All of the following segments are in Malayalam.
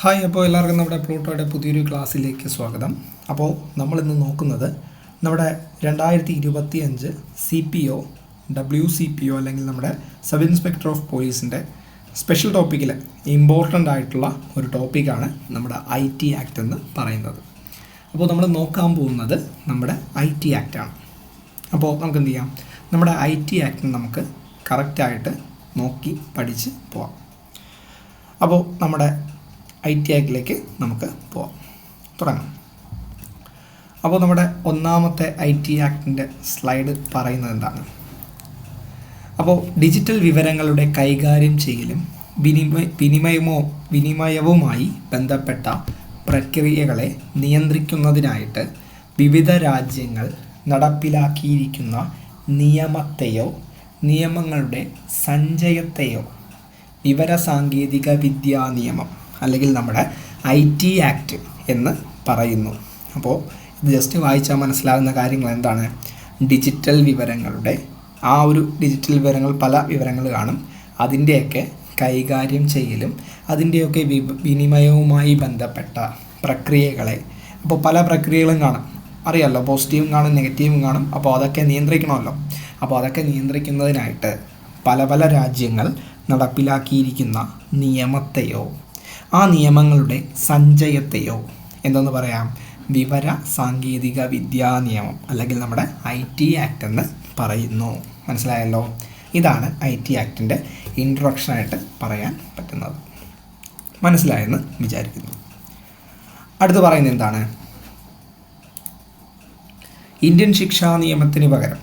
ഹായ് അപ്പോൾ എല്ലാവർക്കും നമ്മുടെ പ്ലൂട്ടോയുടെ പുതിയൊരു ക്ലാസ്സിലേക്ക് സ്വാഗതം. അപ്പോൾ നമ്മളിന്ന് നോക്കുന്നത് നമ്മുടെ രണ്ടായിരത്തി ഇരുപത്തി അഞ്ച് C P O W C P O അല്ലെങ്കിൽ നമ്മുടെ സബ് ഇൻസ്പെക്ടർ ഓഫ് പോലീസിന്റെ സ്പെഷ്യൽ ടോപ്പിക്കിൽ ഇമ്പോർട്ടന്റ് ആയിട്ടുള്ള ഒരു ടോപ്പിക്കാണ് നമ്മുടെ ഐ ടി ആക്ട് എന്ന് പറയുന്നത്. അപ്പോൾ നമ്മൾ നോക്കാൻ പോകുന്നത് നമ്മുടെ ഐ ടി ആക്റ്റാണ് അപ്പോൾ നമുക്ക് എന്ത് ചെയ്യാം? നമ്മുടെ ഐ ടി ആക്ട് നമുക്ക് കറക്റ്റായിട്ട് നോക്കി പഠിച്ച് പോവാം. അപ്പോൾ നമ്മുടെ ഐ ടി ആക്ടിലേക്ക് നമുക്ക് പോവാം. തുടങ്ങാം. അപ്പോൾ നമ്മുടെ ഒന്നാമത്തെ ഐ ടി ആക്ടിന്റെ സ്ലൈഡ് പറയുന്നത് എന്താണ്? അപ്പോൾ ഡിജിറ്റൽ വിവരങ്ങളുടെ കൈകാര്യം ചെയ്യലും വിനിമയ വിനിമയമോ വിനിമയവുമായി ബന്ധപ്പെട്ട പ്രക്രിയകളെ നിയന്ത്രിക്കുന്നതിനായിട്ട് വിവിധ രാജ്യങ്ങൾ നടപ്പിലാക്കിയിരിക്കുന്ന നിയമത്തെയോ നിയമങ്ങളുടെ സഞ്ചയത്തെയോ വിവരസാങ്കേതിക വിദ്യാ നിയമം അല്ലെങ്കിൽ നമ്മുടെ ഐ ടി ആക്ട് എന്ന് പറയുന്നു. അപ്പോൾ ഇത് ജസ്റ്റ് വായിച്ചാൽ മനസ്സിലാകുന്ന കാര്യങ്ങൾ എന്താണ്? ഡിജിറ്റൽ വിവരങ്ങളുടെ ആ ഒരു ഡിജിറ്റൽ വിവരങ്ങൾ പല വിവരങ്ങൾ കാണും. അതിന്റെയൊക്കെ കൈകാര്യം ചെയ്യലും അതിന്റെയൊക്കെ വി വിനിമയവുമായി ബന്ധപ്പെട്ട പ്രക്രിയകളെ അപ്പോൾ പല പ്രക്രിയകളും കാണും. അറിയാമല്ലോ പോസിറ്റീവും കാണും നെഗറ്റീവും കാണും. അപ്പോൾ അതൊക്കെ നിയന്ത്രിക്കണമല്ലോ. അപ്പോൾ അതൊക്കെ നിയന്ത്രിക്കുന്നതിനായിട്ട് പല പല രാജ്യങ്ങൾ നടപ്പിലാക്കിയിരിക്കുന്ന നിയമത്തെയോ ആ നിയമങ്ങളുടെ സഞ്ചയത്തെയോ എന്തെന്ന് പറയാം? വിവര സാങ്കേതിക വിദ്യാ നിയമം അല്ലെങ്കിൽ നമ്മുടെ ഐ ടി ആക്ട് എന്ന് പറയുന്നു. മനസ്സിലായല്ലോ? ഇതാണ് ഐ ടി ആക്ടിന്റെ ഇൻട്രൊഡക്ഷനായിട്ട് പറയാൻ പറ്റുന്നത്. മനസ്സിലായെന്ന് വിചാരിക്കുന്നു. അടുത്ത് പറയുന്നത് എന്താണ്? ഇന്ത്യൻ ശിക്ഷാ നിയമത്തിന് പകരം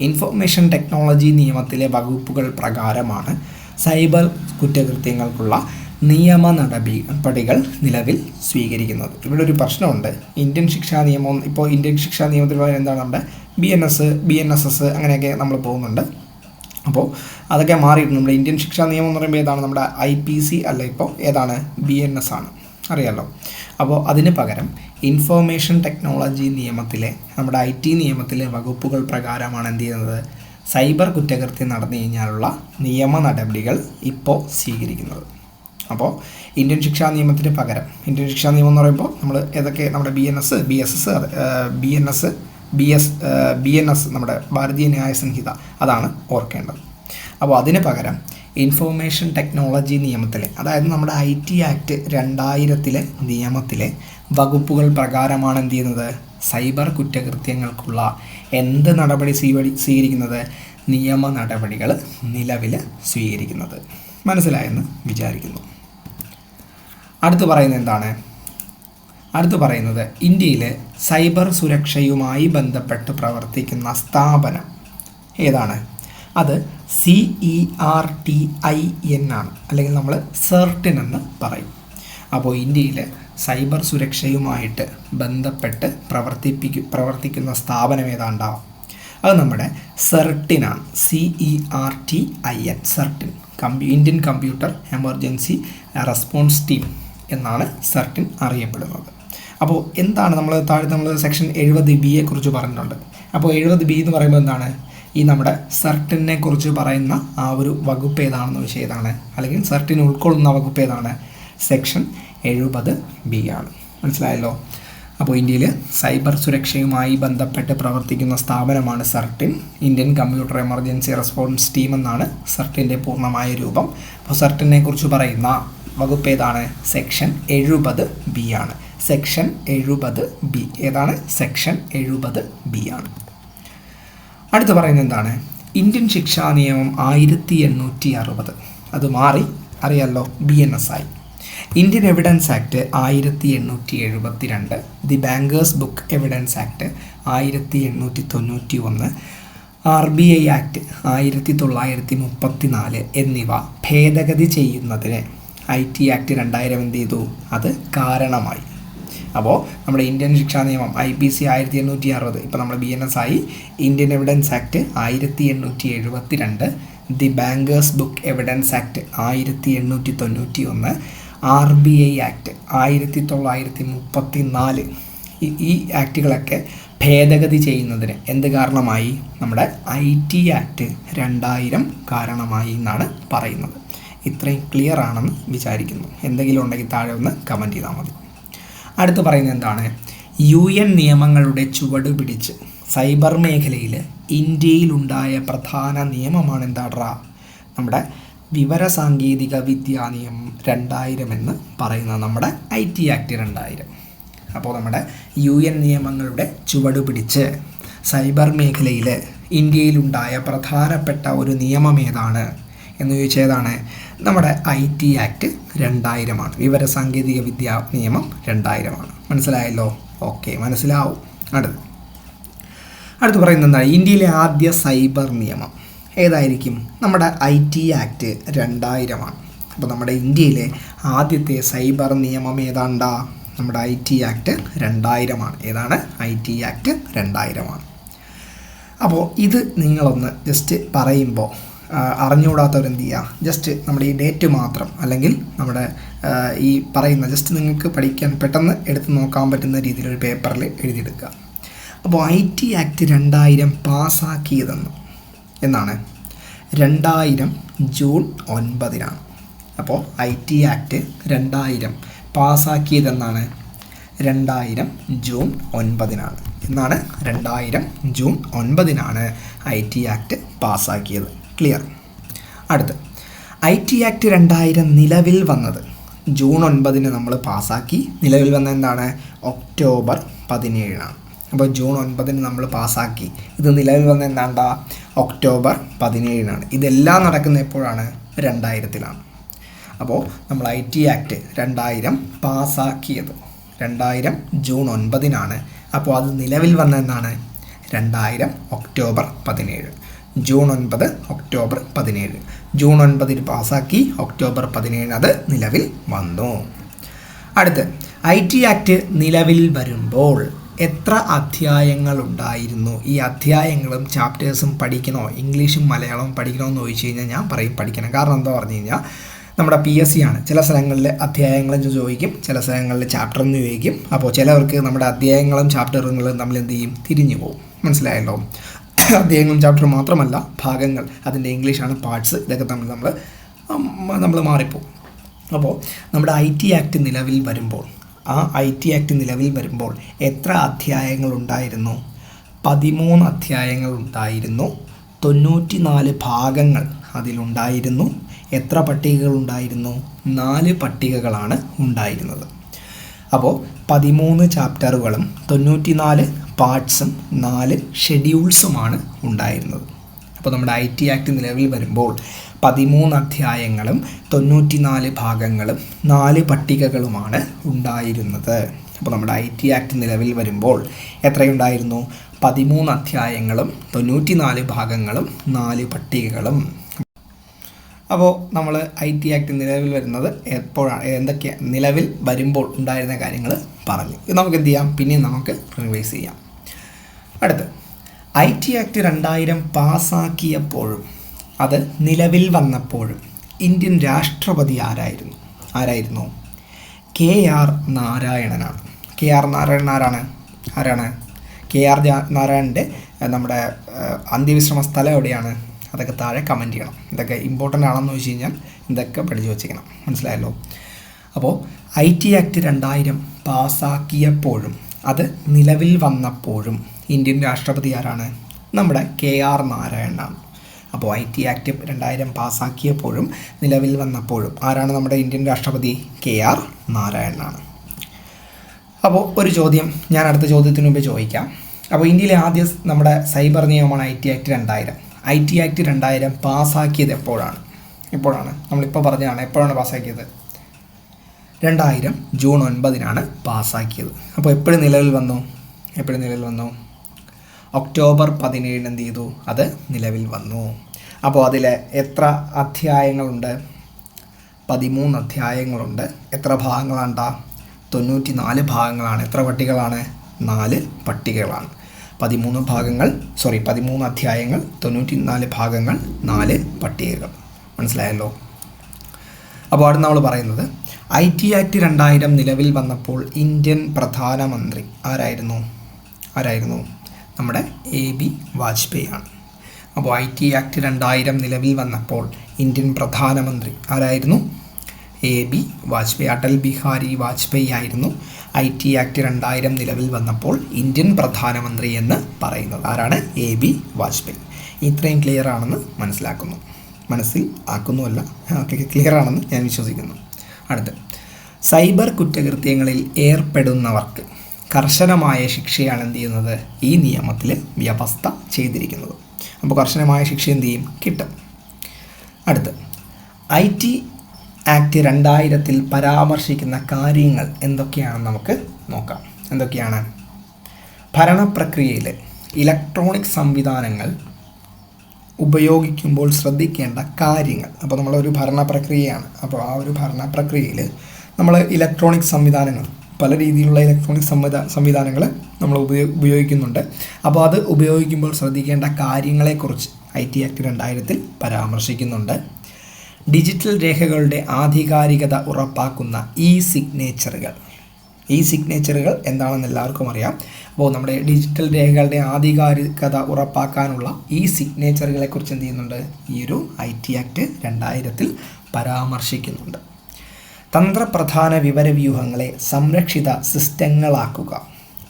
ഇൻഫർമേഷൻ ടെക്നോളജി നിയമത്തിലെ വകുപ്പുകൾ പ്രകാരമാണ് സൈബർ കുറ്റകൃത്യങ്ങൾക്കുള്ള നിയമ നടപടികൾ നിലവിൽ സ്വീകരിക്കുന്നത്. ഇവിടെ ഒരു പ്രശ്നമുണ്ട്. ഇന്ത്യൻ ശിക്ഷാ നിയമം ഇപ്പോൾ ഇന്ത്യൻ ശിക്ഷാ നിയമത്തിൽ പറയുന്നത് എന്താണ് നമ്മുടെ B N S B N S S അങ്ങനെയൊക്കെ നമ്മൾ പോകുന്നുണ്ട്. അപ്പോൾ അതൊക്കെ മാറിയിട്ടുണ്ട്. നമ്മുടെ ഇന്ത്യൻ ശിക്ഷാ നിയമം എന്ന് പറയുമ്പോൾ ഏതാണ്? നമ്മുടെ ഐ പി സി അല്ല ഇപ്പോൾ ഏതാണ്? ബി എൻ എസ് ആണ്. അറിയാമല്ലോ അപ്പോൾ അതിന് പകരം ഇൻഫോർമേഷൻ ടെക്നോളജി നിയമത്തിലെ നമ്മുടെ ഐ ടി നിയമത്തിലെ വകുപ്പുകൾ പ്രകാരമാണ് എന്ത് ചെയ്യുന്നത്? സൈബർ കുറ്റകൃത്യം നടന്നു കഴിഞ്ഞാലുള്ള നിയമ നടപടികൾ ഇപ്പോൾ സ്വീകരിക്കുന്നത്. അപ്പോൾ ഇന്ത്യൻ ശിക്ഷാ നിയമത്തിന് പകരം ഇന്ത്യൻ ശിക്ഷാ നിയമം എന്ന് പറയുമ്പോൾ നമ്മൾ ഏതൊക്കെ നമ്മുടെ B N S B S S B N S B S B N S നമ്മുടെ ഭാരതീയ ന്യായ സംഹിത അതാണ് ഓർക്കേണ്ടത്. അപ്പോൾ അതിന് പകരം ഇൻഫോർമേഷൻ ടെക്നോളജി നിയമത്തിലെ അതായത് നമ്മുടെ ഐ ടി ആക്ട് രണ്ടായിരത്തിലെ നിയമത്തിലെ വകുപ്പുകൾ പ്രകാരമാണ് എന്ത് ചെയ്യുന്നത്? സൈബർ കുറ്റകൃത്യങ്ങൾക്കുള്ള എന്ത് നടപടി സ്വീകരി സ്വീകരിക്കുന്നത്? നിയമ നടപടികൾ നിലവിൽ സ്വീകരിക്കുന്നത്. മനസ്സിലായെന്ന് വിചാരിക്കുന്നു. അടുത്ത് പറയുന്നത് എന്താണ്? അടുത്ത് പറയുന്നത് ഇന്ത്യയിലെ സൈബർ സുരക്ഷയുമായി ബന്ധപ്പെട്ട് പ്രവർത്തിക്കുന്ന സ്ഥാപനം ഏതാണ്? അത് C E R T I N ആണ്. അല്ലെങ്കിൽ നമ്മൾ സെർട്ടിൻ എന്ന് പറയും. അപ്പോൾ ഇന്ത്യയിലെ സൈബർ സുരക്ഷയുമായിട്ട് ബന്ധപ്പെട്ട് പ്രവർത്തിപ്പിക്കു പ്രവർത്തിക്കുന്ന സ്ഥാപനം ഏതാണ്ടാവും? അത് നമ്മുടെ സെർട്ടിനാണ് C E R T I N CERT In കമ്പ്യൂ Indian Computer Emergency Response Team. എന്നാണ് സർട്ടിൻ അറിയപ്പെടുന്നത്. അപ്പോൾ എന്താണ് നമ്മൾ താഴെ നമ്മൾ സെക്ഷൻ എഴുപത് ബിയെ കുറിച്ച് പറഞ്ഞിട്ടുണ്ട്. അപ്പോൾ എഴുപത് ബി എന്ന് പറയുമ്പോൾ എന്താണ്? ഈ നമ്മുടെ സർട്ടിനെ കുറിച്ച് പറയുന്ന ആ ഒരു വകുപ്പ് ഏതാണെന്ന് വിഷയം ഏതാണ്? അല്ലെങ്കിൽ സർട്ടിന് ഉൾക്കൊള്ളുന്ന വകുപ്പ് ഏതാണ്? സെക്ഷൻ എഴുപത് ബി ആണ്. മനസ്സിലായല്ലോ? അപ്പോൾ ഇന്ത്യയിൽ സൈബർ സുരക്ഷയുമായി ബന്ധപ്പെട്ട് പ്രവർത്തിക്കുന്ന സ്ഥാപനമാണ് CERT In. Indian Computer Emergency Response Team എന്നാണ് സർട്ടിന്റെ പൂർണമായ രൂപം. അപ്പോൾ സർട്ടിനെ കുറിച്ച് പറയുന്ന വകുപ്പ് ഏതാണ് സെക്ഷൻ എഴുപത് ബി ആണ്. സെക്ഷൻ എഴുപത് ബി ഏതാണ്? സെക്ഷൻ എഴുപത് ബി ആണ്. അടുത്ത് പറയുന്നത് എന്താണ്? ഇന്ത്യൻ ശിക്ഷാ നിയമം ആയിരത്തി എണ്ണൂറ്റി അറുപത്. അത് മാറി. അറിയാമല്ലോ ബി എൻ എസ് ആയി. ഇന്ത്യൻ എവിഡൻസ് ആക്ട് ആയിരത്തി എണ്ണൂറ്റി എഴുപത്തി രണ്ട് the Bankers Book Evidence Act ആയിരത്തി എണ്ണൂറ്റി തൊണ്ണൂറ്റി ഒന്ന്. ആർ ബി ഐ ആക്ട് ആയിരത്തി തൊള്ളായിരത്തി മുപ്പത്തി നാല് എന്നിവ ഭേദഗതി ചെയ്യുന്നതിന് ഐ ടി ആക്ട് രണ്ടായിരം എന്ത് ചെയ്തു? അത് കാരണമായി. അപ്പോൾ നമ്മുടെ ഇന്ത്യൻ ശിക്ഷാ നിയമം ഐ പി സി ആയിരത്തി എണ്ണൂറ്റി അറുപത് ഇപ്പോൾ നമ്മുടെ ബി എൻ എസ് ആയി ഇന്ത്യൻ എവിഡൻസ് ആക്ട് ആയിരത്തി എണ്ണൂറ്റി എഴുപത്തി രണ്ട് the Bankers Book Evidence Act ആയിരത്തി എണ്ണൂറ്റി തൊണ്ണൂറ്റി ഒന്ന് ആർ ബി ഐ ആക്ട് ആയിരത്തി തൊള്ളായിരത്തി മുപ്പത്തി നാല് ഈ ആക്റ്റുകളൊക്കെ ഭേദഗതി ചെയ്യുന്നതിന് എന്ത് കാരണമായി? നമ്മുടെ ഐ ടി ആക്ട് രണ്ടായിരം കാരണമായി എന്നാണ് പറയുന്നത്. ഇത്രയും ക്ലിയർ ആണെന്ന് വിചാരിക്കുന്നു. എന്തെങ്കിലും ഉണ്ടെങ്കിൽ താഴെ ഒന്ന് കമന്റ് ചെയ്താൽ മതി. അടുത്ത് പറയുന്നത് എന്താണ്? യു എൻ നിയമങ്ങളുടെ ചുവട് പിടിച്ച് സൈബർ മേഖലയിൽ ഇന്ത്യയിലുണ്ടായ പ്രധാന നിയമമാണ് എന്താടാ? നമ്മുടെ വിവര വിവരസാങ്കേതിക വിദ്യാ നിയമം രണ്ടായിരം എന്ന് പറയുന്ന നമ്മുടെ ഐ ടി ആക്ട് രണ്ടായിരം. അപ്പോൾ നമ്മുടെ യു എൻ നിയമങ്ങളുടെ ചുവട് പിടിച്ച് സൈബർ മേഖലയിൽ ഇന്ത്യയിലുണ്ടായ പ്രധാനപ്പെട്ട ഒരു നിയമം ഏതാണ്? എന്ന് ചോദിച്ചതാണ്. നമ്മുടെ ഐ ടി ആക്ട് രണ്ടായിരമാണ്. വിവരസാങ്കേതിക വിദ്യാ നിയമം രണ്ടായിരമാണ്. മനസ്സിലായല്ലോ? ഓക്കെ മനസ്സിലാവും. അടുത്ത്. അടുത്ത് പറയുന്നത് എന്താണ് ഇന്ത്യയിലെ ആദ്യ സൈബർ നിയമം ഏതായിരിക്കും? നമ്മുടെ ഐ ടി ആക്ട് രണ്ടായിരമാണ്. അപ്പോൾ നമ്മുടെ ഇന്ത്യയിലെ ആദ്യത്തെ സൈബർ നിയമം ഏതാണ്ടാ? നമ്മുടെ ഐ ടി ആക്ട് രണ്ടായിരമാണ്. ഏതാണ്? ഐ ടി ആക്ട് രണ്ടായിരമാണ്. അപ്പോൾ ഇത് നിങ്ങളൊന്ന് ജസ്റ്റ് പറയുമ്പോൾ അറിഞ്ഞുകൂടാത്തവരെന്ത് ചെയ്യുക ജസ്റ്റ് നമ്മുടെ ഈ ഡേറ്റ് മാത്രം. അല്ലെങ്കിൽ നമ്മുടെ ഈ പറയുന്ന ജസ്റ്റ് നിങ്ങൾക്ക് പഠിക്കാൻ പെട്ടെന്ന് എടുത്ത് നോക്കാൻ പറ്റുന്ന രീതിയിൽ ഒരു പേപ്പറിൽ എഴുതിയെടുക്കുക. അപ്പോൾ ഐ ടി ആക്ട് രണ്ടായിരം പാസ്സാക്കിയതെന്ന് എന്നാണ്. രണ്ടായിരം ജൂൺ ഒൻപതിനാണ്. അപ്പോൾ ഐ ടി ആക്ട് രണ്ടായിരം പാസ്സാക്കിയതെന്നാണ്. രണ്ടായിരം ജൂൺ ഒൻപതിനാണ്. എന്നാണ് രണ്ടായിരം ജൂൺ ഒൻപതിനാണ് ഐ ടി ആക്ട് പാസ്സാക്കിയത്. ക്ലിയർ. അടുത്ത്. ഐ ടി ആക്ട് രണ്ടായിരം നിലവിൽ വന്നത്. ജൂൺ ഒൻപതിന് നമ്മൾ പാസ്സാക്കി. നിലവിൽ വന്ന എന്താണ്? ഒക്ടോബർ പതിനേഴാണ്. അപ്പോൾ ജൂൺ ഒൻപതിന് നമ്മൾ പാസ്സാക്കി. ഇത് നിലവിൽ വന്ന എന്താണ്ടാ? ഒക്ടോബർ പതിനേഴിനാണ്. ഇതെല്ലാം നടക്കുന്ന എപ്പോഴാണ്? രണ്ടായിരത്തിലാണ്. അപ്പോൾ നമ്മൾ ഐ ടി ആക്ട് രണ്ടായിരം പാസ്സാക്കിയത്. രണ്ടായിരം ജൂൺ ഒൻപതിനാണ്. അപ്പോൾ അത് നിലവിൽ വന്ന എന്നാണ് രണ്ടായിരം ഒക്ടോബർ പതിനേഴ്. ജൂൺ ഒൻപത് ഒക്ടോബർ പതിനേഴ്. ജൂൺ ഒൻപതിന് പാസാക്കി ഒക്ടോബർ പതിനേഴിന് അത് നിലവിൽ വന്നു. അടുത്ത് ഐ ടി ആക്ട് നിലവിൽ വരുമ്പോൾ എത്ര അധ്യായങ്ങൾ ഉണ്ടായിരുന്നു? ഈ അധ്യായങ്ങളും ചാപ്റ്റേഴ്സും പഠിക്കണോ? ഇംഗ്ലീഷും മലയാളവും പഠിക്കണോ എന്ന് ചോദിച്ചു കഴിഞ്ഞാൽ ഞാൻ പറയും പഠിക്കണം. കാരണം എന്താ പറഞ്ഞു കഴിഞ്ഞാൽ നമ്മുടെ പി എസ് സി ആണ്. ചില സ്ഥലങ്ങളിൽ അധ്യായങ്ങളും ചോദിക്കും ചില സ്ഥലങ്ങളിൽ ചാപ്റ്റർ എന്ന് ചോദിക്കും. അപ്പോൾ ചിലവർക്ക് നമ്മുടെ അധ്യായങ്ങളും ചാപ്റ്ററുകളും നമ്മൾ എന്ത് ചെയ്യും? തിരിഞ്ഞു പോകും. മനസ്സിലായല്ലോ? അധ്യായങ്ങളും ചാപ്റ്റർ മാത്രമല്ല ഭാഗങ്ങൾ. അതിന്റെ ഇംഗ്ലീഷാണ് പാർട്സ് ഇതൊക്കെ തമ്മിൽ നമ്മൾ നമ്മൾ മാറിപ്പോകും. അപ്പോൾ നമ്മുടെ ഐ ടി ആക്ട് നിലവിൽ വരുമ്പോൾ ആ ഐ ടി ആക്ട് നിലവിൽ വരുമ്പോൾ എത്ര അധ്യായങ്ങൾ ഉണ്ടായിരുന്നു? പതിമൂന്ന് അധ്യായങ്ങൾ ഉണ്ടായിരുന്നു. തൊണ്ണൂറ്റി നാല് ഭാഗങ്ങൾ അതിലുണ്ടായിരുന്നു എത്ര പട്ടികകൾ ഉണ്ടായിരുന്നു? നാല് പട്ടികകളാണ് ഉണ്ടായിരുന്നത്. അപ്പോൾ പതിമൂന്ന് ചാപ്റ്ററുകളും തൊണ്ണൂറ്റിനാല് പാർട്സും നാല് ഷെഡ്യൂൾസുമാണ് ഉണ്ടായിരുന്നത്. അപ്പോൾ നമ്മുടെ ഐ ടി ആക്ട് നിലവിൽ വരുമ്പോൾ പതിമൂന്ന് അധ്യായങ്ങളും തൊണ്ണൂറ്റിനാല് ഭാഗങ്ങളും നാല് പട്ടികകളുമാണ് ഉണ്ടായിരുന്നത്. അപ്പോൾ നമ്മുടെ ഐ ടി ആക്ട് നിലവിൽ വരുമ്പോൾ എത്രയുണ്ടായിരുന്നു? പതിമൂന്ന് അധ്യായങ്ങളും തൊണ്ണൂറ്റിനാല് ഭാഗങ്ങളും നാല് പട്ടികകളും. അപ്പോൾ നമ്മൾ ഐ ടി ആക്ട് നിലവിൽ വരുന്നത് എപ്പോഴാണ് എന്തൊക്കെ നിലവിൽ വരുമ്പോൾ ഉണ്ടായിരുന്ന കാര്യങ്ങൾ പറഞ്ഞു. നമുക്ക് എന്ത് ചെയ്യാം? പിന്നെ നമുക്ക് റിവൈസ് ചെയ്യാം. അടുത്ത്. ഐ ടി ആക്ട് രണ്ടായിരം പാസ്സാക്കിയപ്പോഴും അത് നിലവിൽ വന്നപ്പോഴും ഇന്ത്യൻ രാഷ്ട്രപതി ആരായിരുന്നു? ആരായിരുന്നു? കെ ആർ നാരായണനാണ്. കെ ആർ നാരായണൻ ആരാണ്? ആരാണ്? കെ ആർ നാരായണന്റെ നമ്മുടെ അന്ത്യവിശ്രമ സ്ഥലം എവിടെയാണ്? അതൊക്കെ താഴെ കമന്റ് ചെയ്യണം. ഇതൊക്കെ ഇമ്പോർട്ടന്റ് ആണെന്ന് വെച്ച് കഴിഞ്ഞാൽ ഇതൊക്കെ പഠിച്ചു വച്ചിരിക്കണം മനസ്സിലായല്ലോ? അപ്പോൾ ഐ ടി ആക്ട് രണ്ടായിരം പാസ്സാക്കിയപ്പോഴും അത് നിലവിൽ വന്നപ്പോഴും ഇന്ത്യൻ രാഷ്ട്രപതി ആരാണ്? നമ്മുടെ കെ ആർ നാരായണനാണ് അപ്പോൾ ഐ ടി ആക്ട് രണ്ടായിരം പാസ്സാക്കിയപ്പോഴും നിലവിൽ വന്നപ്പോഴും ആരാണ് നമ്മുടെ ഇന്ത്യൻ രാഷ്ട്രപതി? കെ ആർ നാരായണനാണ്. അപ്പോൾ ഒരു ചോദ്യം ഞാൻ അടുത്ത ചോദ്യത്തിന് മുമ്പ് ചോദിക്കാം. അപ്പോൾ ഇന്ത്യയിലെ ആദ്യ നമ്മുടെ സൈബർ നിയമമാണ് ഐ ടി ആക്ട് രണ്ടായിരം. ഐ ടി ആക്ട് രണ്ടായിരം പാസ്സാക്കിയത് എപ്പോഴാണ്? എപ്പോഴാണ്? നമ്മളിപ്പോൾ പറഞ്ഞതാണ് എപ്പോഴാണ് പാസ്സാക്കിയത്? രണ്ടായിരം ജൂൺ ഒൻപതിനാണ് പാസ്സാക്കിയത്. അപ്പോൾ എപ്പോഴും നിലവിൽ വന്നു? എപ്പോഴും നിലവിൽ വന്നു? ഒക്ടോബർ പതിനേഴിന് എന്ത് ചെയ്തു? അത് നിലവിൽ വന്നു. അപ്പോൾ അതിൽ എത്ര അധ്യായങ്ങളുണ്ട്? പതിമൂന്ന് അധ്യായങ്ങളുണ്ട്. എത്ര ഭാഗങ്ങളാണ്ട? തൊണ്ണൂറ്റി നാല് ഭാഗങ്ങളാണ്. എത്ര പട്ടികളാണ്? നാല് പട്ടികളാണ്. പതിമൂന്ന് ഭാഗങ്ങൾ സോറി പതിമൂന്ന് അധ്യായങ്ങൾ തൊണ്ണൂറ്റി നാല് ഭാഗങ്ങൾ നാല് പട്ടികകൾ. മനസ്സിലായല്ലോ? അപ്പോൾ അവിടെ നമ്മൾ പറയുന്നത് ഐ ടി ആക്ട് രണ്ടായിരം നിലവിൽ വന്നപ്പോൾ ഇന്ത്യൻ പ്രധാനമന്ത്രി ആരായിരുന്നു? ആരായിരുന്നു? നമ്മുടെ എ ബി വാജ്പേയി ആണ് അപ്പോൾ ഐ ടി ആക്ട് രണ്ടായിരം നിലവിൽ വന്നപ്പോൾ ഇന്ത്യൻ പ്രധാനമന്ത്രി ആരായിരുന്നു? എ ബി വാജ്പേയി അടൽ ബിഹാരി വാജ്പേയി ആയിരുന്നു ഐ ടി ആക്ട് രണ്ടായിരം നിലവിൽ വന്നപ്പോൾ ഇന്ത്യൻ പ്രധാനമന്ത്രി എന്ന് പറയുന്നത്. ആരാണ്? A B Vajpayee. ഇത്രയും ക്ലിയർ ആണെന്ന് മനസ്സിലാക്കുന്നു. മനസ്സിൽ ആക്കുന്നുമല്ല ക്ലിയർ ആണെന്ന് ഞാൻ വിശ്വസിക്കുന്നു. അടുത്ത്. സൈബർ കുറ്റകൃത്യങ്ങളിൽ ഏർപ്പെടുന്നവർക്ക് കർശനമായ ശിക്ഷയാണ് എന്ത് ചെയ്യുന്നത്? ഈ നിയമത്തിൽ വ്യവസ്ഥ ചെയ്തിരിക്കുന്നത്. അപ്പോൾ കർശനമായ ശിക്ഷ എന്ത് ചെയ്യും? കിട്ടും. അടുത്ത്. ഐ ടി ആക്ട് രണ്ടായിരത്തിൽ പരാമർശിക്കുന്ന കാര്യങ്ങൾ എന്തൊക്കെയാണെന്ന് നമുക്ക് നോക്കാം. എന്തൊക്കെയാണ്? ഭരണപ്രക്രിയയിൽ ഇലക്ട്രോണിക് സംവിധാനങ്ങൾ ഉപയോഗിക്കുമ്പോൾ ശ്രദ്ധിക്കേണ്ട കാര്യങ്ങൾ. അപ്പോൾ നമ്മളൊരു ഭരണ പ്രക്രിയയാണ് അപ്പോൾ ആ ഒരു ഭരണ പ്രക്രിയയിൽ നമ്മൾ ഇലക്ട്രോണിക് സംവിധാനങ്ങൾ പല രീതിയിലുള്ള ഇലക്ട്രോണിക് സംവിധാ സംവിധാനങ്ങൾ നമ്മൾ ഉപയോ ഉപയോഗിക്കുന്നുണ്ട്. അപ്പോൾ അത് ഉപയോഗിക്കുമ്പോൾ ശ്രദ്ധിക്കേണ്ട കാര്യങ്ങളെക്കുറിച്ച് ഐ ടി ആക്ട് രണ്ടായിരത്തിൽ പരാമർശിക്കുന്നുണ്ട്. ഡിജിറ്റൽ രേഖകളുടെ ആധികാരികത ഉറപ്പാക്കുന്ന ഇ സിഗ്നേച്ചറുകൾ ഈ സിഗ്നേച്ചറുകൾ എന്താണെന്ന് എല്ലാവർക്കും അറിയാം. അപ്പോൾ നമ്മുടെ ഡിജിറ്റൽ രേഖകളുടെ ആധികാരികത ഉറപ്പാക്കാനുള്ള ഈ സിഗ്നേച്ചറുകളെക്കുറിച്ച് എന്ത് ചെയ്യുന്നുണ്ട്? ഈ ഒരു ഐ ടി ആക്ട് രണ്ടായിരത്തിൽ പരാമർശിക്കുന്നുണ്ട്. തന്ത്രപ്രധാന വിവരവ്യൂഹങ്ങളെ സംരക്ഷിത സിസ്റ്റങ്ങളാക്കുക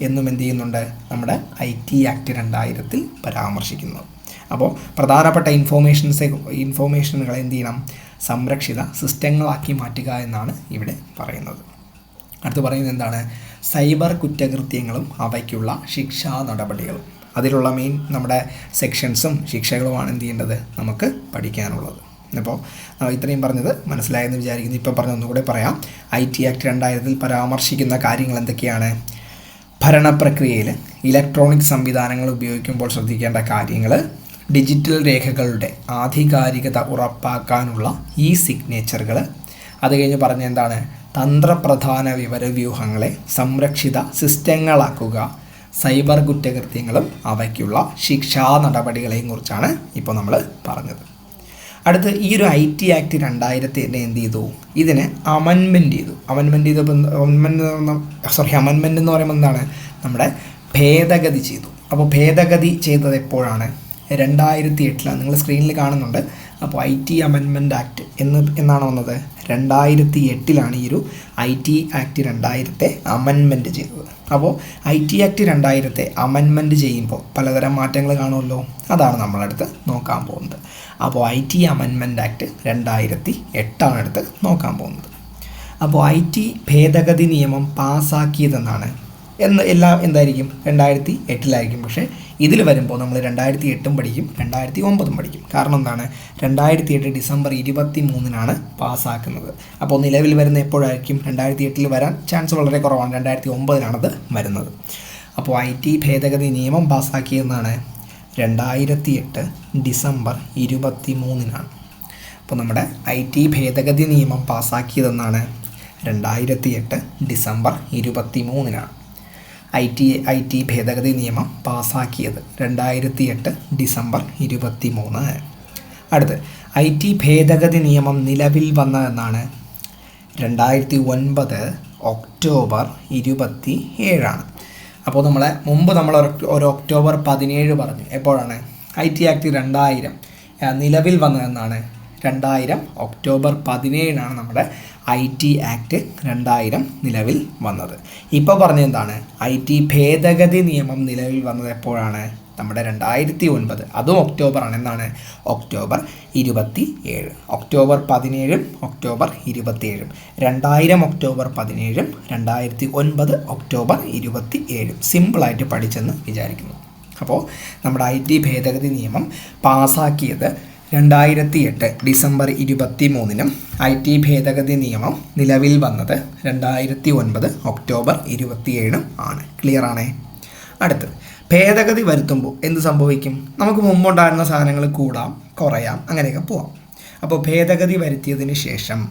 എന്നും എന്ത് ചെയ്യുന്നുണ്ട് നമ്മുടെ ഐ ടി ആക്ട് രണ്ടായിരത്തിൽ പരാമർശിക്കുന്നത് അപ്പോൾ പ്രധാനപ്പെട്ട ഇൻഫോർമേഷൻസെ ഇൻഫോർമേഷനുകളെ എന്ത് ചെയ്യണം? സംരക്ഷിത സിസ്റ്റങ്ങളാക്കി മാറ്റുക എന്നാണ് ഇവിടെ പറയുന്നത്. അടുത്ത് പറയുന്നത് എന്താണ്? സൈബർ കുറ്റകൃത്യങ്ങളും അവയ്ക്കുള്ള ശിക്ഷാ നടപടികളും. അതിലുള്ള മെയിൻ നമ്മുടെ സെക്ഷൻസും ശിക്ഷകളുമാണ് എന്ത് ചെയ്യേണ്ടത്? നമുക്ക് പഠിക്കാനുള്ളത്. അപ്പോൾ ഇത്രയും പറഞ്ഞത് മനസ്സിലായെന്ന് വിചാരിക്കുന്നു. ഇപ്പോൾ പറഞ്ഞ ഒന്നുകൂടെ പറയാം. ഐ ടി ആക്ട് രണ്ടായിരത്തിൽ പരാമർശിക്കുന്ന കാര്യങ്ങൾ എന്തൊക്കെയാണ്? ഭരണപ്രക്രിയയിൽ ഇലക്ട്രോണിക് സംവിധാനങ്ങൾ ഉപയോഗിക്കുമ്പോൾ ശ്രദ്ധിക്കേണ്ട കാര്യങ്ങൾ ഡിജിറ്റൽ രേഖകളുടെ ആധികാരികത ഉറപ്പാക്കാനുള്ള ഈ സിഗ്നേച്ചറുകൾ അത് കഴിഞ്ഞ് പറഞ്ഞ എന്താണ്? തന്ത്രപ്രധാന വിവരവ്യൂഹങ്ങളെ സംരക്ഷിത സിസ്റ്റങ്ങളാക്കുക സൈബർ കുറ്റകൃത്യങ്ങളും അവയ്ക്കുള്ള ശിക്ഷാ നടപടികളെയും കുറിച്ചാണ് ഇപ്പോൾ നമ്മൾ പറഞ്ഞത്. അടുത്ത് ഈ ഒരു ഐ ടി ആക്ട് രണ്ടായിരത്തി എന്നെ എന്ത് ചെയ്തു? ഇതിനെ അമൻമെന്റ് ചെയ്തു. അമൻമെന്റ് ചെയ്തപ്പോൾ അമൻമെന്റ് സോറി അമൻമെന്റ് എന്ന് പറയുമ്പോൾ എന്താണ്? നമ്മുടെ ഭേദഗതി ചെയ്തു. അപ്പോൾ ഭേദഗതി ചെയ്തത് എപ്പോഴാണ്? രണ്ടായിരത്തി എട്ടിലാണ്. നിങ്ങൾ സ്ക്രീനിൽ കാണുന്നുണ്ട്. അപ്പോൾ ഐ ടി അമെൻമെന്റ് ആക്ട് എന്ന് എന്നാണ് വന്നത്. രണ്ടായിരത്തി എട്ടിലാണ് ഈ ഒരു ഐ ടി ആക്ട് രണ്ടായിരത്തെ അമെൻമെന്റ് ചെയ്തത്. അപ്പോൾ ഐ ടി ആക്ട് രണ്ടായിരത്തെ അമെൻമെന്റ് ചെയ്യുമ്പോൾ പലതരം മാറ്റങ്ങൾ കാണുമല്ലോ? അതാണ് നമ്മളടുത്ത് നോക്കാൻ പോകുന്നത്. അപ്പോൾ ഐ ടി അമെൻമെന്റ് ആക്ട് രണ്ടായിരത്തി എട്ടാണ് അടുത്ത് നോക്കാൻ പോകുന്നത്. അപ്പോൾ ഐ ടി ഭേദഗതി നിയമം പാസ്സാക്കിയതെന്നാണ് എന്ന് എല്ലാം എന്തായിരിക്കും? രണ്ടായിരത്തി എട്ടിലായിരിക്കും പക്ഷേ ഇതിൽ വരുമ്പോൾ നമ്മൾ രണ്ടായിരത്തി എട്ടും പഠിക്കും രണ്ടായിരത്തി ഒമ്പതും പഠിക്കും. കാരണം എന്താണ്? രണ്ടായിരത്തി എട്ട് ഡിസംബർ ഇരുപത്തി മൂന്നിനാണ് പാസ്സാക്കുന്നത്. അപ്പോൾ നിലവിൽ വരുന്ന എപ്പോഴായിരിക്കും? രണ്ടായിരത്തി എട്ടിൽ വരാൻ ചാൻസ് വളരെ കുറവാണ്. രണ്ടായിരത്തി ഒമ്പതിനാണത് വരുന്നത്. അപ്പോൾ ഐ ടി ഭേദഗതി നിയമം പാസ്സാക്കിയതെന്നാണ് രണ്ടായിരത്തി എട്ട് ഡിസംബർ ഇരുപത്തി മൂന്നിനാണ് അപ്പോൾ നമ്മുടെ ഐ ടി ഭേദഗതി നിയമം പാസ്സാക്കിയതെന്നാണ് രണ്ടായിരത്തി എട്ട് ഡിസംബർ ഇരുപത്തി മൂന്നിനാണ് ഐ ടി ഐ ടി ഭേദഗതി നിയമം പാസാക്കിയത് രണ്ടായിരത്തി എട്ട് ഡിസംബർ ഇരുപത്തി മൂന്ന് അടുത്ത് ഐ ടി ഭേദഗതി നിയമം നിലവിൽ വന്നതെന്നാണ് രണ്ടായിരത്തി ഒൻപത് ഒക്ടോബർ ഇരുപത്തി ഏഴാണ് അപ്പോൾ നമ്മളെ മുമ്പ് നമ്മൾ ഒരു ഒക്ടോബർ പതിനേഴ് പറഞ്ഞു. എപ്പോഴാണ്? ഐ ടി ആക്ട് രണ്ടായിരം നിലവിൽ വന്നതെന്നാണ് രണ്ടായിരം ഒക്ടോബർ പതിനേഴിനാണ് നമ്മുടെ ഐ ടി ആക്ട് രണ്ടായിരം നിലവിൽ വന്നത്. ഇപ്പോൾ പറഞ്ഞെന്താണ് ഐ ടി ഭേദഗതി നിയമം നിലവിൽ വന്നത് എപ്പോഴാണ്? നമ്മുടെ രണ്ടായിരത്തി ഒൻപത്. അതും ഒക്ടോബറാണ് എന്നാണ് ഒക്ടോബർ ഇരുപത്തി ഏഴ് ഒക്ടോബർ പതിനേഴും ഒക്ടോബർ ഇരുപത്തിയേഴും. രണ്ടായിരം ഒക്ടോബർ പതിനേഴും രണ്ടായിരത്തി ഒൻപത് ഒക്ടോബർ ഇരുപത്തി ഏഴും സിമ്പിളായിട്ട് പഠിച്ചെന്ന് വിചാരിക്കുന്നു. അപ്പോൾ നമ്മുടെ ഐ ടി ഭേദഗതി നിയമം പാസ്സാക്കിയത് രണ്ടായിരത്തി എട്ട് ഡിസംബർ ഇരുപത്തി മൂന്നിനും ഐ ടി ഭേദഗതി നിയമം നിലവിൽ വന്നത് രണ്ടായിരത്തി ഒൻപത് ഒക്ടോബർ ഇരുപത്തിയേഴും ആണ്. ക്ലിയർ ആണേ? അടുത്ത് ഭേദഗതി വരുത്തുമ്പോൾ എന്ത് സംഭവിക്കും? നമുക്ക് മുമ്പുണ്ടായിരുന്ന സാധനങ്ങൾ കൂടാം കുറയാം അങ്ങനെയൊക്കെ പോവാം. അപ്പോൾ ഭേദഗതി വരുത്തിയതിന് ശേഷം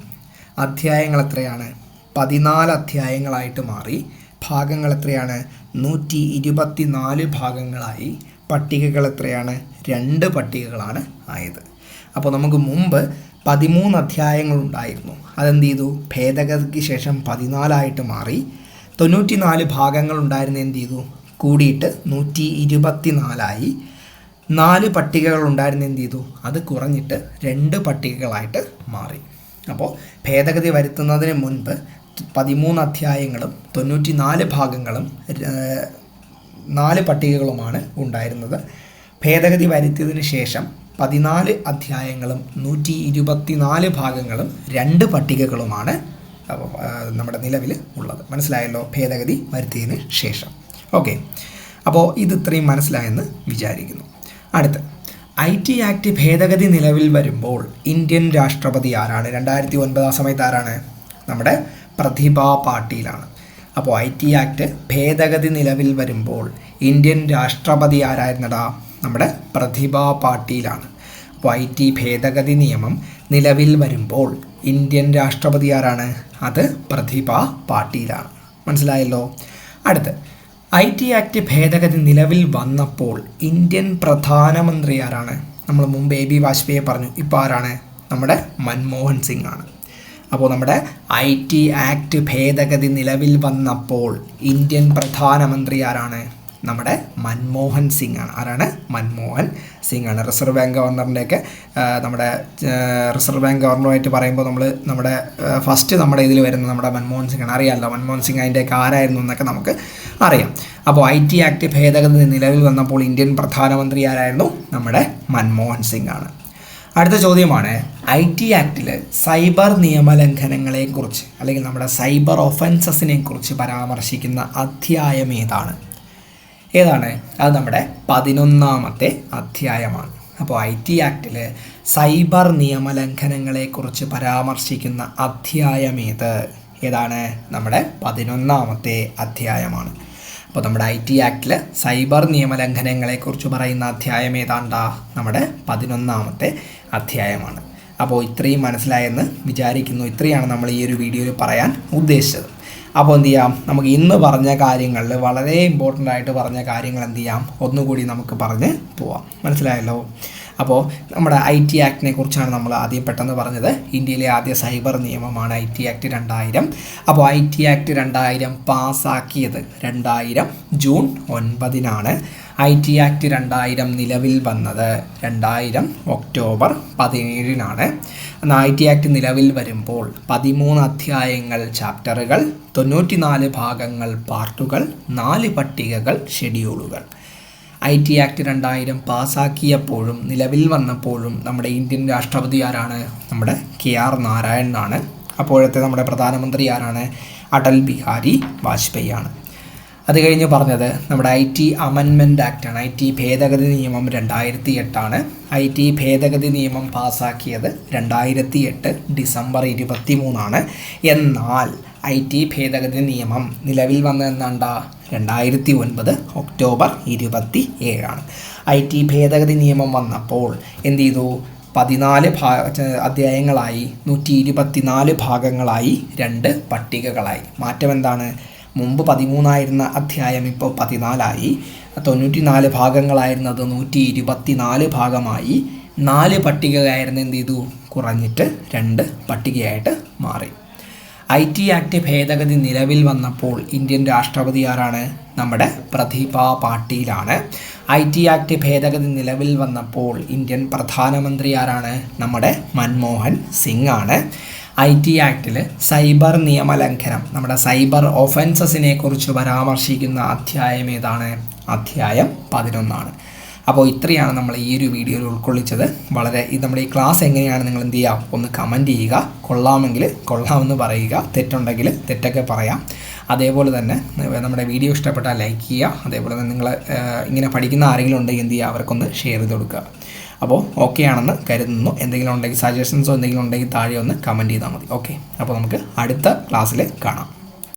അധ്യായങ്ങൾ എത്രയാണ്? പതിനാല് അധ്യായങ്ങളായിട്ട് മാറി. ഭാഗങ്ങൾ എത്രയാണ്? നൂറ്റി ഇരുപത്തി നാല് ഭാഗങ്ങളായി. പട്ടികകൾ എത്രയാണ്? രണ്ട് പട്ടികകളാണ് ആയത്. അപ്പോൾ നമുക്ക് മുമ്പ് പതിമൂന്ന് അധ്യായങ്ങളുണ്ടായിരുന്നു അതെന്ത് ചെയ്തു? ഭേദഗതിക്ക് ശേഷം പതിനാലായിട്ട് മാറി. തൊണ്ണൂറ്റി നാല് ഭാഗങ്ങളുണ്ടായിരുന്ന എന്ത് ചെയ്തു? കൂടിയിട്ട് നൂറ്റി ഇരുപത്തി നാലായി നാല് പട്ടികകൾ ഉണ്ടായിരുന്ന എന്ത് ചെയ്തു? അത് കുറഞ്ഞിട്ട് രണ്ട് പട്ടികകളായിട്ട് മാറി. അപ്പോൾ ഭേദഗതി വരുത്തുന്നതിന് മുൻപ് പതിമൂന്ന് അധ്യായങ്ങളും തൊണ്ണൂറ്റി നാല് ഭാഗങ്ങളും നാല് പട്ടികകളുമാണ് ഉണ്ടായിരുന്നത്. ഭേദഗതി വരുത്തിയതിന് ശേഷം പതിനാല് അധ്യായങ്ങളും നൂറ്റി ഇരുപത്തിനാല് ഭാഗങ്ങളും രണ്ട് പട്ടികകളുമാണ് നമ്മുടെ നിലവിൽ ഉള്ളത്. മനസ്സിലായല്ലോ ഭേദഗതി വരുത്തിയതിന് ശേഷം. ഓക്കെ. അപ്പോൾ ഇത് ഇത്രയും മനസ്സിലായെന്ന് വിചാരിക്കുന്നു. അടുത്ത്. ഐ ടി ആക്ട് ഭേദഗതി നിലവിൽ വരുമ്പോൾ ഇന്ത്യൻ രാഷ്ട്രപതി ആരാണ്? രണ്ടായിരത്തി ഒൻപത് ആ സമയത്ത് ആരാണ്? നമ്മുടെ പ്രതിഭ പാട്ടീലാണ്. അപ്പോൾ ഐ ടി ആക്ട് ഭേദഗതി നിലവിൽ വരുമ്പോൾ ഇന്ത്യൻ രാഷ്ട്രപതി ആരായിരുന്നടാ? നമ്മുടെ പ്രതിഭ പാട്ടീലാണ്. അപ്പോൾ ടി ഭേദഗതി നിയമം നിലവിൽ വരുമ്പോൾ ഇന്ത്യൻ രാഷ്ട്രപതി ആരാണ്? അത് പ്രതിഭ പാട്ടീലാണ്. മനസ്സിലായല്ലോ? അടുത്ത് ഐ ടി ആക്ട് ഭേദഗതി നിലവിൽ വന്നപ്പോൾ ഇന്ത്യൻ പ്രധാനമന്ത്രി ആരാണ്? നമ്മൾ മുമ്പ് എ ബി വാജ്പേയി പറഞ്ഞു. ഇപ്പോൾ ആരാണ്? നമ്മുടെ മൻമോഹൻ സിംഗ് ആണ് അപ്പോൾ നമ്മുടെ ഐ ടി ആക്ട് ഭേദഗതി നിലവിൽ വന്നപ്പോൾ ഇന്ത്യൻ പ്രധാനമന്ത്രി ആരാണ്? നമ്മുടെ മൻമോഹൻ സിംഗ് ആണ്. ആരാണ്? മൻമോഹൻ സിംഗ് ആണ്. റിസർവ് ബാങ്ക് ഗവർണറിന്റെയൊക്കെ നമ്മുടെ റിസർവ് ബാങ്ക് ഗവർണറുമായിട്ട് പറയുമ്പോൾ നമ്മൾ നമ്മുടെ ഫസ്റ്റ് നമ്മുടെ ഇതിൽ വരുന്ന നമ്മുടെ മൻമോഹൻ സിംഗ് ആണ്. അറിയാമല്ലോ മൻമോഹൻ സിംഗ് അതിന്റെയൊക്കെ ആരായിരുന്നു എന്നൊക്കെ നമുക്ക് അറിയാം. അപ്പോൾ ഐ ടി ആക്ട് ഭേദഗതി നിലവിൽ വന്നപ്പോൾ ഇന്ത്യൻ പ്രധാനമന്ത്രി ആരായിരുന്നു? നമ്മുടെ മൻമോഹൻ സിംഗ് ആണ്. അടുത്ത ചോദ്യമാണ് ഐ ടി ആക്ടിൽ സൈബർ നിയമലംഘനങ്ങളെക്കുറിച്ച് അല്ലെങ്കിൽ നമ്മുടെ സൈബർ ഒഫൻസസിനെക്കുറിച്ച് പരാമർശിക്കുന്ന അധ്യായം ഏതാണ്? ഏതാണ്? അത് നമ്മുടെ പതിനൊന്നാമത്തെ അധ്യായമാണ്. അപ്പോൾ ഐ ടി ആക്ടിൽ സൈബർ നിയമലംഘനങ്ങളെക്കുറിച്ച് പരാമർശിക്കുന്ന അധ്യായം ഏത്? ഏതാണ്? നമ്മുടെ പതിനൊന്നാമത്തെ അധ്യായമാണ്. അപ്പോൾ നമ്മുടെ ഐ ടി ആക്ടിൽ സൈബർ നിയമലംഘനങ്ങളെക്കുറിച്ച് പറയുന്ന അധ്യായം ഏതാണ്ടാ? നമ്മുടെ പതിനൊന്നാമത്തെ അധ്യായമാണ്. അപ്പോൾ ഇത്രയും മനസ്സിലായെന്ന് വിചാരിക്കുന്നു. ഇത്രയാണ് നമ്മൾ ഈ ഒരു വീഡിയോയിൽ പറയാൻ ഉദ്ദേശിച്ചത്. അപ്പോൾ എന്ത് ചെയ്യാം? നമുക്ക് ഇന്ന് പറഞ്ഞ കാര്യങ്ങളിൽ വളരെ ഇമ്പോർട്ടന്റ് ആയിട്ട് പറഞ്ഞ കാര്യങ്ങൾ എന്ത് ചെയ്യാം? ഒന്നുകൂടി നമുക്ക് പറഞ്ഞ് പോവാം. മനസ്സിലായല്ലോ? അപ്പോൾ നമ്മുടെ ഐ ടി ആക്ടിനെ കുറിച്ചാണ് നമ്മൾ ആദ്യം പെട്ടെന്ന് പറഞ്ഞത്. ഇന്ത്യയിലെ ആദ്യ സൈബർ നിയമമാണ് ഐ ടി ആക്ട് രണ്ടായിരം. അപ്പോൾ ഐ ടി ആക്ട് രണ്ടായിരം പാസ്സാക്കിയത് രണ്ടായിരം ജൂൺ ഒൻപതിനാണ്. ഐ ടി ആക്ട് രണ്ടായിരം നിലവിൽ വന്നത്. രണ്ടായിരം ഒക്ടോബർ പതിനേഴിനാണ്. എന്നാൽ ഐ ടി ആക്ട് നിലവിൽ വരുമ്പോൾ പതിമൂന്ന് അധ്യായങ്ങൾ ചാപ്റ്ററുകൾ തൊണ്ണൂറ്റിനാല് ഭാഗങ്ങൾ പാർട്ടുകൾ നാല് പട്ടികകൾ ഷെഡ്യൂളുകൾ. ഐ ടി ആക്ട് രണ്ടായിരം പാസ്സാക്കിയപ്പോഴും നിലവിൽ വന്നപ്പോഴും നമ്മുടെ ഇന്ത്യൻ രാഷ്ട്രപതി ആരാണ്? നമ്മുടെ കെ ആർ നാരായണനാണ്. അപ്പോഴത്തെ നമ്മുടെ പ്രധാനമന്ത്രി ആരാണ്? അടൽ ബിഹാരി വാജ്പേയി ആണ് അത് കഴിഞ്ഞ് പറഞ്ഞത് നമ്മുടെ ഐ ടി അമെൻമെന്റ് ആക്റ്റാണ് ഐ ടി ഭേദഗതി നിയമം രണ്ടായിരത്തി എട്ടാണ് ഐ ടി ഭേദഗതി നിയമം പാസ്സാക്കിയത് രണ്ടായിരത്തി എട്ട് ഡിസംബർ ഇരുപത്തി മൂന്നാണ് എന്നാൽ ഐ ടി ഭേദഗതി നിയമം നിലവിൽ വന്നത് എന്നാണ്ടാ രണ്ടായിരത്തി ഒൻപത് ഒക്ടോബർ ഇരുപത്തി ഏഴാണ് ഐ ടി ഭേദഗതി നിയമം വന്നപ്പോൾ എന്ത് ചെയ്തു? പതിനാല് ഭാ അധ്യായങ്ങളായി നൂറ്റി ഇരുപത്തിനാല് ഭാഗങ്ങളായി രണ്ട് പട്ടികകളായി. മാറ്റം എന്താണ്? മുമ്പ് പതിമൂന്നായിരുന്ന അധ്യായം ഇപ്പോൾ പതിനാലായി. തൊണ്ണൂറ്റി നാല് ഭാഗങ്ങളായിരുന്നത് നൂറ്റി ഇരുപത്തിനാല് ഭാഗമായി. നാല് പട്ടികയായിരുന്നു എന്ത് ചെയ്തു? കുറഞ്ഞിട്ട് രണ്ട് പട്ടികയായിട്ട് മാറി. ഐ ടി ആക്ട് ഭേദഗതി നിലവിൽ വന്നപ്പോൾ ഇന്ത്യൻ രാഷ്ട്രപതി ആരാണ്? നമ്മുടെ പ്രതിഭ പാട്ടീലാണ്. ഐ ടി ആക്ട് ഭേദഗതി നിലവിൽ വന്നപ്പോൾ ഇന്ത്യൻ പ്രധാനമന്ത്രി ആരാണ്? നമ്മുടെ മൻമോഹൻ സിംഗ് ആണ്. ഐ ടി ആക്ടിൽ സൈബർ നിയമലംഘനം. നമ്മുടെ സൈബർ ഒഫൻസസിനെ കുറിച്ച് പരാമർശിക്കുന്ന അധ്യായം ഏതാണ്? അധ്യായം പതിനൊന്നാണ്. അപ്പോൾ ഇത്രയാണ് നമ്മൾ ഈ ഒരു വീഡിയോയിൽ ഉൾക്കൊള്ളിച്ചത്. വളരെ ഇത് നമ്മുടെ ഈ ക്ലാസ് എങ്ങനെയാണ് നിങ്ങൾ എന്ത് ചെയ്യുക ഒന്ന് കമന്റ് ചെയ്യുക. കൊള്ളാമെങ്കിൽ കൊള്ളാമെന്ന് പറയുക. തെറ്റുണ്ടെങ്കിൽ തെറ്റൊക്കെ പറയാം. അതേപോലെ തന്നെ നമ്മുടെ വീഡിയോ ഇഷ്ടപ്പെട്ടാൽ ലൈക്ക് ചെയ്യുക. അതേപോലെ തന്നെ നിങ്ങൾ ഇങ്ങനെ പഠിക്കുന്ന ആരെങ്കിലും ഉണ്ടെങ്കിൽ എന്ത് ചെയ്യുക? അവർക്കൊന്ന് ഷെയർ ചെയ്ത് കൊടുക്കുക. അപ്പോൾ ഓക്കെ ആണെന്ന് കരുതുന്നു. എന്തെങ്കിലും ഉണ്ടെങ്കിൽ സജഷൻസോ എന്തെങ്കിലും ഉണ്ടെങ്കിൽ താഴെ ഒന്ന് കമന്റ് ചെയ്താൽ മതി. ഓക്കെ അപ്പോൾ നമുക്ക് അടുത്ത ക്ലാസ്സിൽ കാണാം.